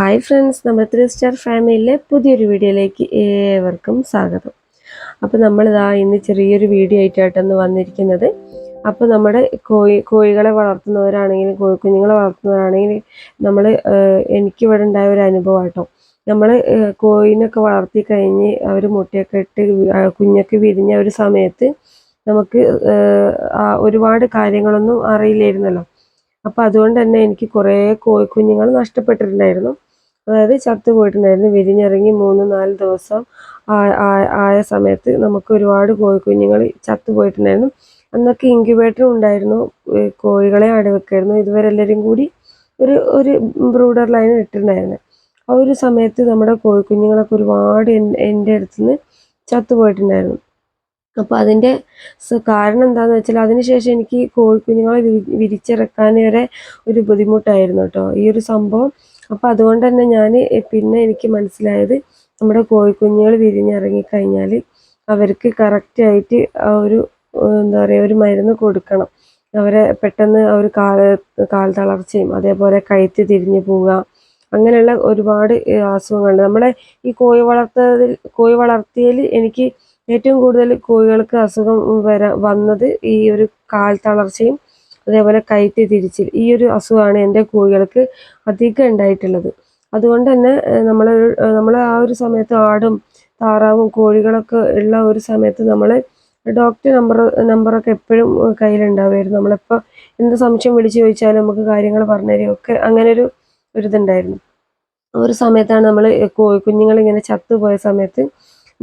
Hi friends നമ്മുടെ three star ഫാമിലിയിലെ പുതിയൊരു വീഡിയോയിലേക്ക് ഏവർക്കും സ്വാഗതം. അപ്പോൾ നമ്മളിതാ ഇന്ന് ചെറിയൊരു വീഡിയോ ആയിട്ടാണ് വന്നിരിക്കുന്നത്. അപ്പോൾ നമ്മുടെ കോഴി കോഴികളെ വളർത്തുന്നവരാണെങ്കിലും കോഴിക്കുഞ്ഞുങ്ങളെ വളർത്തുന്നവരാണെങ്കിലും നമ്മൾ എനിക്കിവിടെ ഉണ്ടായ ഒരു അനുഭവം കേട്ടോ നമ്മൾ കോഴിനൊക്കെ വളർത്തി കഴിഞ്ഞ് അവർ മുട്ടയൊക്കെ ഇട്ട് കുഞ്ഞൊക്കെ വിരിഞ്ഞ ഒരു സമയത്ത് നമുക്ക് ഒരുപാട് കാര്യങ്ങളൊന്നും അറിയില്ലായിരുന്നല്ലോ. അപ്പോൾ അതുകൊണ്ട് തന്നെ എനിക്ക് കുറേ കോഴിക്കുഞ്ഞുങ്ങൾ നഷ്ടപ്പെട്ടിട്ടുണ്ടായിരുന്നു. അതായത് ചത്തു പോയിട്ടുണ്ടായിരുന്നു. വിരിഞ്ഞിറങ്ങി മൂന്ന് നാല് ദിവസം ആയ സമയത്ത് നമുക്ക് ഒരുപാട് കോഴിക്കുഞ്ഞുങ്ങൾ ചത്തു പോയിട്ടുണ്ടായിരുന്നു. അന്നൊക്കെ ഇൻക്യുബേറ്റർ ഉണ്ടായിരുന്നു. കോഴികളെ അടവെക്കായിരുന്നു. ഇതുവരെല്ലാവരും കൂടി ഒരു ഒരു ബ്രൂഡർ ലൈൻ ഇട്ടിട്ടുണ്ടായിരുന്നു. ആ ഒരു സമയത്ത് നമ്മുടെ കോഴിക്കുഞ്ഞുങ്ങളൊക്കെ ഒരുപാട് എൻ- എന്റെ അടുത്തുനിന്ന് ചത്തുപോയിട്ടുണ്ടായിരുന്നു അപ്പോൾ അതിന്റെ കാരണം എന്താണെന്ന് വെച്ചാൽ അതിനുശേഷം എനിക്ക് കോഴിക്കുഞ്ഞുങ്ങളെ വിരി വിരിച്ചിറക്കാൻ വരെ ഒരു ബുദ്ധിമുട്ടായിരുന്നു കേട്ടോ. ഈ ഒരു സംഭവം. അപ്പോൾ അതുകൊണ്ട് തന്നെ ഞാൻ പിന്നെ എനിക്ക് മനസ്സിലായത് നമ്മുടെ കോഴിക്കുഞ്ഞുങ്ങൾ വിരിഞ്ഞിറങ്ങിക്കഴിഞ്ഞാൽ അവർക്ക് കറക്റ്റായിട്ട് ആ ഒരു എന്താ പറയുക ഒരു മരുന്ന് കൊടുക്കണം. അവരെ പെട്ടെന്ന് അവർ കാൽ കാൽ തളർച്ചയും അതേപോലെ കഴുത്ത് തിരിഞ്ഞു പോവുക. അങ്ങനെയുള്ള ഒരുപാട് അസുഖങ്ങളുണ്ട്. നമ്മളെ ഈ കോഴി വളർത്തതിൽ കോഴി വളർത്തിയതിൽ എനിക്ക് ഏറ്റവും കൂടുതൽ കോഴികൾക്ക് അസുഖം വരാ വന്നത് ഈ ഒരു കാൽ തളർച്ചയും അതേപോലെ കയറ്റി തിരിച്ചിൽ ഈ ഒരു അസുഖമാണ് എന്റെ കോഴികൾക്ക് അധികം ഉണ്ടായിട്ടുള്ളത്. അതുകൊണ്ട് തന്നെ നമ്മൾ നമ്മൾ ആ ഒരു സമയത്ത് ആടും താറാവും കോഴികളൊക്കെ ഉള്ള ഒരു സമയത്ത് നമ്മൾ ഡോക്ടർ നമ്പർ നമ്പറൊക്കെ എപ്പോഴും കയ്യിലുണ്ടാവുമായിരുന്നു. നമ്മളിപ്പോൾ എന്ത് സംശയം വിളിച്ചു ചോദിച്ചാലും നമുക്ക് കാര്യങ്ങൾ പറഞ്ഞു തരികയൊക്കെ അങ്ങനെ ഒരു ഒരു ഇതുണ്ടായിരുന്നു ആ ഒരു സമയത്താണ് നമ്മൾ കുഞ്ഞുങ്ങൾ ഇങ്ങനെ ചത്തുപോയ സമയത്ത്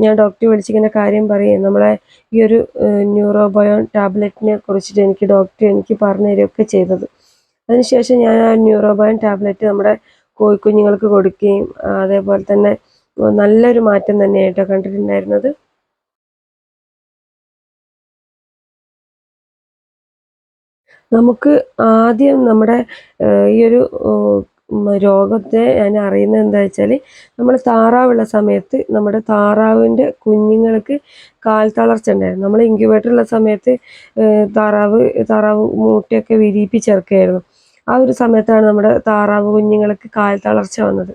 ഞാൻ ഡോക്ടറെ വിളിച്ചിങ്ങനെ കാര്യം പറയും. നമ്മളെ ഈ ഒരു ന്യൂറോബയോൺ ടാബ്ലറ്റിനെ കുറിച്ചിട്ട് എനിക്ക് ഡോക്ടർ എനിക്ക് പറഞ്ഞു തരികയൊക്കെ ചെയ്തത്. അതിനുശേഷം ഞാൻ ആ ന്യൂറോബയോൺ ടാബ്ലറ്റ് നമ്മുടെ കോഴിക്കുഞ്ഞുങ്ങൾക്ക് കൊടുക്കുകയും അതേപോലെ തന്നെ നല്ലൊരു മാറ്റം തന്നെയായിട്ടോ കണ്ടിട്ടുണ്ടായിരുന്നത്. നമുക്ക് ആദ്യം നമ്മുടെ ഈ ഒരു രോഗത്തെ ഞാൻ അറിയുന്നത് എന്താ വെച്ചാൽ നമ്മൾ താറാവുള്ള സമയത്ത് നമ്മുടെ താറാവിന്റെ കുഞ്ഞുങ്ങൾക്ക് കാൽ തളർച്ച ഉണ്ടായിരുന്നു. നമ്മൾ ഇൻക്യുബേറ്ററുള്ള സമയത്ത് താറാവ് താറാവ് മുട്ടയൊക്കെ വിരിയിപ്പിച്ചേർക്കുകയായിരുന്നു ആ ഒരു സമയത്താണ് നമ്മുടെ താറാവ് കുഞ്ഞുങ്ങൾക്ക് കാൽ തളർച്ച വന്നത്.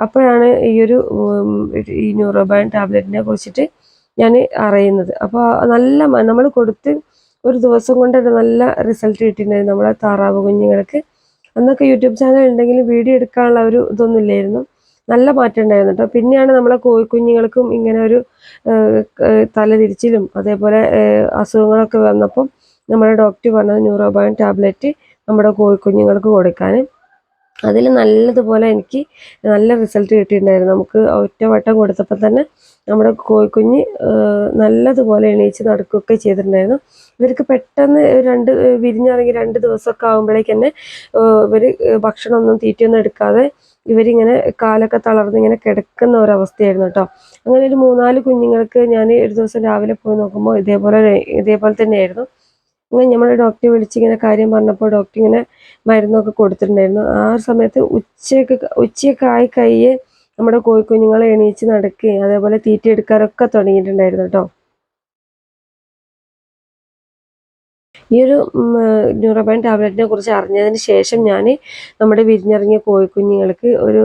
അപ്പോഴാണ് ഈ ഒരു ഈ ന്യൂറോബയൻ ടാബ്ലറ്റിനെ കുറിച്ചിട്ട് ഞാൻ അറിയുന്നത്. അപ്പോൾ നല്ല നമ്മൾ കൊടുത്ത് ഒരു ദിവസം കൊണ്ട് നല്ല റിസൾട്ട് കിട്ടിയിട്ടുണ്ടായിരുന്നു നമ്മളെ താറാവ് കുഞ്ഞുങ്ങൾക്ക്. അന്നൊക്കെ യൂട്യൂബ് ചാനൽ ഉണ്ടെങ്കിൽ വീഡിയോ എടുക്കാനുള്ള ഒരു ഇതൊന്നും ഇല്ലായിരുന്നു. നല്ല മാറ്റം ഉണ്ടായിരുന്നു കേട്ടോ പിന്നെയാണ് നമ്മളെ കോഴിക്കുഞ്ഞുങ്ങൾക്കും ഇങ്ങനെ ഒരു തലതിരിച്ചിലും അതേപോലെ അസുഖങ്ങളൊക്കെ വന്നപ്പം നമ്മുടെ ഡോക്ടർ പറഞ്ഞത് ന്യൂറോബയോൺ ടാബ്ലറ്റ് നമ്മുടെ കോഴിക്കുഞ്ഞുങ്ങൾക്ക് കൊടുക്കാൻ അതിൽ നല്ലതുപോലെ എനിക്ക് നല്ല റിസൾട്ട് കിട്ടിയിട്ടുണ്ടായിരുന്നു. നമുക്ക് ഒറ്റവട്ടം കൊടുത്തപ്പോൾ തന്നെ നമ്മുടെ കോഴിക്കുഞ്ഞ് നല്ലതുപോലെ എണീച്ച് നടക്കുകയൊക്കെ ചെയ്തിട്ടുണ്ടായിരുന്നു. ഇവർക്ക് പെട്ടെന്ന് രണ്ട് വിരിഞ്ഞിറങ്ങി രണ്ട് ദിവസമൊക്കെ ആകുമ്പോഴേക്ക് തന്നെ ഇവർ ഭക്ഷണമൊന്നും തീറ്റയൊന്നും എടുക്കാതെ ഇവരിങ്ങനെ കാലൊക്കെ തളർന്ന് ഇങ്ങനെ കിടക്കുന്ന ഒരവസ്ഥയായിരുന്നു കേട്ടോ. അങ്ങനെ ഒരു മൂന്നാൽ കുഞ്ഞുങ്ങൾക്ക് ഞാൻ ഒരു ദിവസം രാവിലെ പോയി നോക്കുമ്പോൾ ഇതേപോലെ ഇതേപോലെ തന്നെയായിരുന്നു. അങ്ങനെ നമ്മുടെ ഡോക്ടറെ വിളിച്ച് ഇങ്ങനെ കാര്യം പറഞ്ഞപ്പോൾ ഡോക്ടർ ഇങ്ങനെ മരുന്നൊക്കെ കൊടുത്തിട്ടുണ്ടായിരുന്നു. ആ സമയത്ത് ഉച്ചയൊക്കെ ഉച്ചയൊക്കെ ആയി കഴിയേ നമ്മുടെ കോഴിക്കുഞ്ഞുങ്ങളെ എണീച്ച് നടക്കുകയും അതേപോലെ തീറ്റ എടുക്കാനൊക്കെ തുടങ്ങിയിട്ടുണ്ടായിരുന്നു കേട്ടോ. ഈ ഒരു ന്യൂറോബൈൻ ടാബ്ലറ്റിനെ കുറിച്ച് അറിഞ്ഞതിന് ശേഷം ഞാൻ നമ്മുടെ വിരിഞ്ഞിറങ്ങിയ കോഴിക്കുഞ്ഞുങ്ങൾക്ക് ഒരു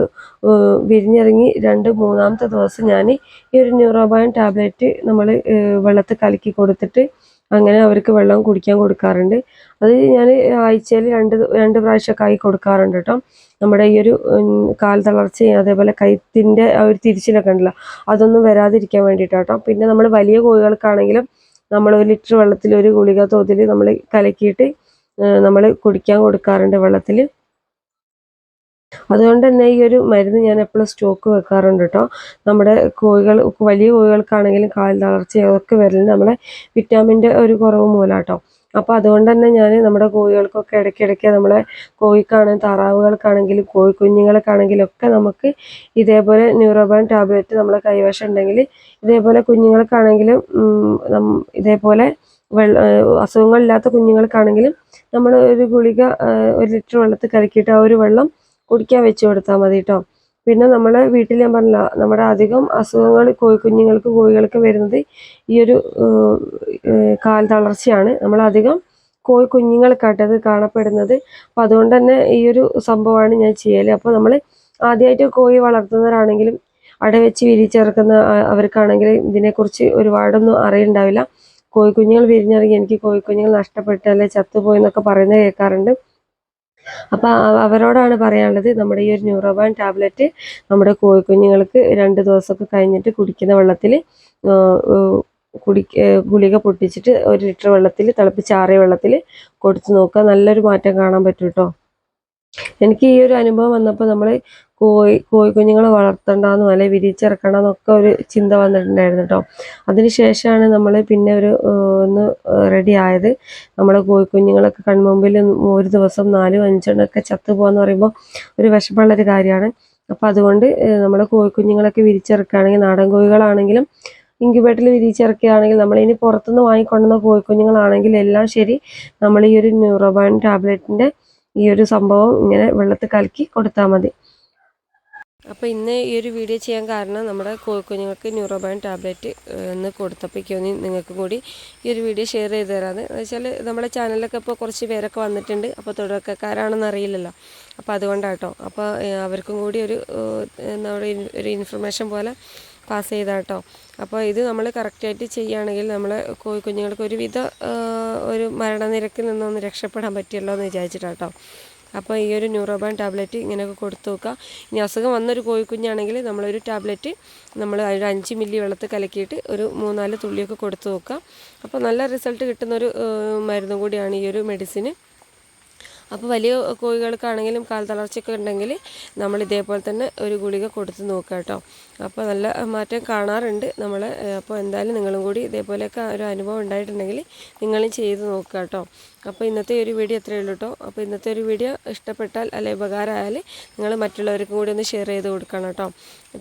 വിരിഞ്ഞിറങ്ങി രണ്ട് മൂന്നാമത്തെ ദിവസം ഞാൻ ഈ ഒരു ന്യൂറോബൈൻ ടാബ്ലറ്റ് നമ്മൾ വെള്ളത്തിൽ കലക്കി കൊടുത്തിട്ട് അങ്ങനെ അവർക്ക് വെള്ളം കുടിക്കാൻ കൊടുക്കാറുണ്ട്. അത് ഞാൻ ആഴ്ചയിൽ രണ്ട് രണ്ട് പ്രാവശ്യമൊക്കെ ആയി കൊടുക്കാറുണ്ട് കേട്ടോ. നമ്മുടെ ഈ ഒരു കാൽ തളർച്ചയും അതേപോലെ കൈത്തിന്റെ ഒരു തിരിച്ചിലൊക്കെ ഉണ്ടല്ലോ അതൊന്നും വരാതിരിക്കാൻ വേണ്ടിയിട്ടാട്ടോ പിന്നെ നമ്മൾ വലിയ കോഴികൾക്കാണെങ്കിലും നമ്മൾ ഒരു ലിറ്റർ വെള്ളത്തിൽ ഒരു ഗുളിക തോതിൽ നമ്മൾ കലക്കിയിട്ട് നമ്മൾ കുടിക്കാൻ കൊടുക്കാറുണ്ട് വെള്ളത്തിൽ. അതുകൊണ്ട് തന്നെ ഈ ഒരു മരുന്ന് ഞാൻ എപ്പോഴും സ്റ്റോക്ക് വെക്കാറുണ്ട് കേട്ടോ. നമ്മുടെ കോഴികൾ വലിയ കോഴികൾക്കാണെങ്കിലും കാൽ തളർച്ച ഒക്കെ വരലുണ്ട് നമ്മുടെ വിറ്റാമിന്റെ ഒരു കുറവ് മൂലം കേട്ടോ. അപ്പോൾ അതുകൊണ്ട് തന്നെ ഞാൻ നമ്മുടെ കോഴികൾക്കൊക്കെ ഇടയ്ക്കിടയ്ക്ക് നമ്മളെ കോഴിക്കാണെങ്കിൽ താറാവുകൾക്കാണെങ്കിലും കോഴിക്കുഞ്ഞുങ്ങൾക്കാണെങ്കിലും ഒക്കെ നമുക്ക് ഇതേപോലെ ന്യൂറോബാൻ ടാബ്ലറ്റ് നമ്മളെ കൈവശം ഉണ്ടെങ്കിൽ ഇതേപോലെ കുഞ്ഞുങ്ങൾക്കാണെങ്കിലും ഇതേപോലെ വെള്ള അസുഖങ്ങളില്ലാത്ത കുഞ്ഞുങ്ങൾക്കാണെങ്കിലും നമ്മൾ ഒരു ഗുളിക ഒരു ലിറ്റർ വെള്ളത്തിൽ കലക്കിയിട്ട് ആ ഒരു വെള്ളം കുടിക്കാൻ വെച്ച് കൊടുത്താൽ മതി കേട്ടോ പിന്നെ നമ്മളെ വീട്ടിൽ ഞാൻ പറഞ്ഞില്ല നമ്മുടെ അധികം അസുഖങ്ങൾ കോഴി കുഞ്ഞുങ്ങൾക്ക് കോഴികൾക്ക് വരുന്നത് ഈ ഒരു കാൽ തളർച്ചയാണ്. നമ്മളധികം കോഴി കുഞ്ഞുങ്ങൾക്കാട്ടത് കാണപ്പെടുന്നത്. അപ്പം അതുകൊണ്ട് തന്നെ ഈ ഒരു സംഭവമാണ് ഞാൻ ചെയ്യൽ അപ്പോൾ നമ്മൾ ആദ്യമായിട്ട് കോഴി വളർത്തുന്നവരാണെങ്കിലും അടവെച്ച് വെച്ച് വിരിച്ചിറക്കുന്ന അവർക്കാണെങ്കിൽ ഇതിനെക്കുറിച്ച് ഒരുപാടൊന്നും അറിയുണ്ടാവില്ല. കോഴിക്കുഞ്ഞുങ്ങൾ വിരിഞ്ഞിറങ്ങി എനിക്ക് കോഴിക്കുഞ്ഞുങ്ങൾ നഷ്ടപ്പെട്ട് അല്ലെ ചത്തുപോയി എന്നൊക്കെ പറയുന്നത് കേൾക്കാറുണ്ട്. അപ്പോൾ അവരോടാണ് പറയാനുള്ളത് നമ്മുടെ ഈ ഒരു ന്യൂറോബാൻ ടാബ്ലറ്റ് നമ്മുടെ കോഴിക്കുഞ്ഞുങ്ങൾക്ക് രണ്ട് ദിവസമൊക്കെ കഴിഞ്ഞിട്ട് കുടിക്കുന്ന വെള്ളത്തിൽ കുടി ഗുളിക പൊട്ടിച്ചിട്ട് ഒരു ലിറ്റർ വെള്ളത്തിൽ തിളപ്പിച്ചാറിയ വെള്ളത്തിൽ കൊടുത്തു നോക്കുക. നല്ലൊരു മാറ്റം കാണാൻ പറ്റും കേട്ടോ എനിക്ക് ഈ ഒരു അനുഭവം വന്നപ്പോൾ നമ്മൾ കോഴി കോഴിക്കുഞ്ഞുങ്ങളെ വളർത്തണ്ടെന്നോ അല്ലെങ്കിൽ വിരിച്ചിറക്കണമെന്നൊക്കെ ഒരു ചിന്ത വന്നിട്ടുണ്ടായിരുന്നു കേട്ടോ അതിനുശേഷമാണ് നമ്മൾ പിന്നെ ഒരു ഒന്ന് റെഡി ആയത്. നമ്മുടെ കോഴിക്കുഞ്ഞുങ്ങളൊക്കെ കൺമുമ്പിൽ ഒരു ദിവസം നാലും അഞ്ചെണ്ണൊക്കെ ചത്തു പോകാന്ന് പറയുമ്പോൾ ഒരു വിഷമമുള്ളൊരു കാര്യമാണ്. അപ്പോൾ അതുകൊണ്ട് നമ്മൾ കോഴിക്കുഞ്ഞുങ്ങളൊക്കെ വിരിച്ചിറക്കുകയാണെങ്കിൽ നാടൻ കോഴികളാണെങ്കിലും ഇൻക്യുബേറ്ററിൽ വിരിച്ചിറക്കുകയാണെങ്കിൽ നമ്മളിനി പുറത്തുനിന്ന് വാങ്ങിക്കൊണ്ടുവന്ന കോഴിക്കുഞ്ഞുങ്ങളാണെങ്കിൽ എല്ലാം ശരി. നമ്മൾ ഈ ഒരു ന്യൂറോബാൻ ടാബ്ലറ്റിന്റെ ഈ ഒരു സംഭവം ഇങ്ങനെ വെള്ളത്തിൽ കലക്കി കൊടുത്താൽ മതി. അപ്പോൾ ഇന്ന് ഈ ഒരു വീഡിയോ ചെയ്യാൻ കാരണം നമ്മുടെ കോഴിക്കുഞ്ഞുങ്ങൾക്ക് ന്യൂറോബാൻ ടാബ്ലറ്റ് ഒന്ന് കൊടുത്തപ്പോഴേക്കൊന്ന് നിങ്ങൾക്കും കൂടി ഈ ഒരു വീഡിയോ ഷെയർ ചെയ്ത് തരാമെന്ന് വെച്ചാൽ നമ്മുടെ ചാനലിലൊക്കെ ഇപ്പോൾ കുറച്ച് പേരൊക്കെ വന്നിട്ടുണ്ട്. അപ്പോൾ തുടക്കക്കാരാണെന്ന് അറിയില്ലല്ലോ. അപ്പോൾ അതുകൊണ്ടാട്ടോ. അപ്പോൾ അവർക്കും കൂടി ഒരു നമ്മുടെ ഒരു ഇൻഫർമേഷൻ പോലെ പാസ് ചെയ്താട്ടോ. അപ്പോൾ ഇത് നമ്മൾ കറക്റ്റായിട്ട് ചെയ്യുകയാണെങ്കിൽ നമ്മളെ കോഴിക്കുഞ്ഞുങ്ങൾക്ക് ഒരുവിധ ഒരു മരണനിരക്കിൽ നിന്നൊന്ന് രക്ഷപ്പെടാൻ പറ്റിയല്ലോ എന്ന് വിചാരിച്ചിട്ടാട്ടോ. അപ്പോൾ ഈ ഒരു ന്യൂറോബാൻ ടാബ്ലറ്റ് ഇങ്ങനെയൊക്കെ കൊടുത്തു നോക്കുക ഇനി അസുഖം വന്നൊരു കോഴിക്കുഞ്ഞാണെങ്കിൽ നമ്മളൊരു ടാബ്ലറ്റ് നമ്മൾ ഒരു അഞ്ച് മില്ലി വെള്ളത്തിൽ കലക്കിയിട്ട് ഒരു മൂന്നാൽ തുള്ളിയൊക്കെ കൊടുത്തു നോക്കുക അപ്പോൾ നല്ല റിസൾട്ട് കിട്ടുന്നൊരു മരുന്നും കൂടിയാണ് ഈ ഒരു മെഡിസിന്. അപ്പോൾ വലിയ കോഴികൾക്കാണെങ്കിലും കാൽ തളർച്ചയൊക്കെ ഉണ്ടെങ്കിൽ നമ്മൾ ഇതേപോലെ തന്നെ ഒരു ഗുളിക കൊടുത്ത് നോക്കുക കേട്ടോ. അപ്പോൾ നല്ല മാറ്റം കാണാറുണ്ട് നമ്മൾ. അപ്പോൾ എന്തായാലും നിങ്ങളും കൂടി ഇതേപോലെയൊക്കെ ഒരു അനുഭവം ഉണ്ടായിട്ടുണ്ടെങ്കിൽ നിങ്ങളും ചെയ്ത് നോക്കുക കേട്ടോ. അപ്പോൾ ഇന്നത്തെ ഒരു വീഡിയോ അത്രയേ ഉള്ളൂ കേട്ടോ. അപ്പോൾ ഇന്നത്തെ ഒരു വീഡിയോ ഇഷ്ടപ്പെട്ടാൽ അല്ലെ ഉപകാരമായാൽ നിങ്ങൾ മറ്റുള്ളവർക്കും കൂടി ഒന്ന് ഷെയർ ചെയ്ത് കൊടുക്കണം കേട്ടോ.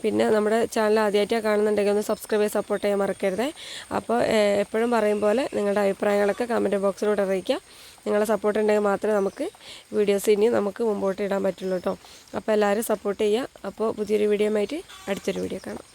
പിന്നെ നമ്മുടെ ചാനൽ ആദ്യമായിട്ടാണ് കാണുന്നുണ്ടെങ്കിൽ ഒന്ന് സബ്സ്ക്രൈബ് ചെയ്ത് സപ്പോർട്ട് ചെയ്യാൻ മറക്കരുതേ. അപ്പോൾ എപ്പോഴും പറയും പോലെ നിങ്ങളുടെ അഭിപ്രായങ്ങളൊക്കെ കമന്റ് ബോക്സിലൂടെ അറിയിക്കുക. നിങ്ങളെ സപ്പോർട്ട് ഉണ്ടെങ്കിൽ മാത്രമേ നമുക്ക് വീഡിയോസ് ഇനി നമുക്ക് മുമ്പോട്ട് ഇടാൻ പറ്റുള്ളൂ കേട്ടോ അപ്പോൾ എല്ലാവരും സപ്പോർട്ട് ചെയ്യുക. അപ്പോൾ പുതിയൊരു വീഡിയോ ആയിട്ട് അടുത്തൊരു വീഡിയോ കാണാം.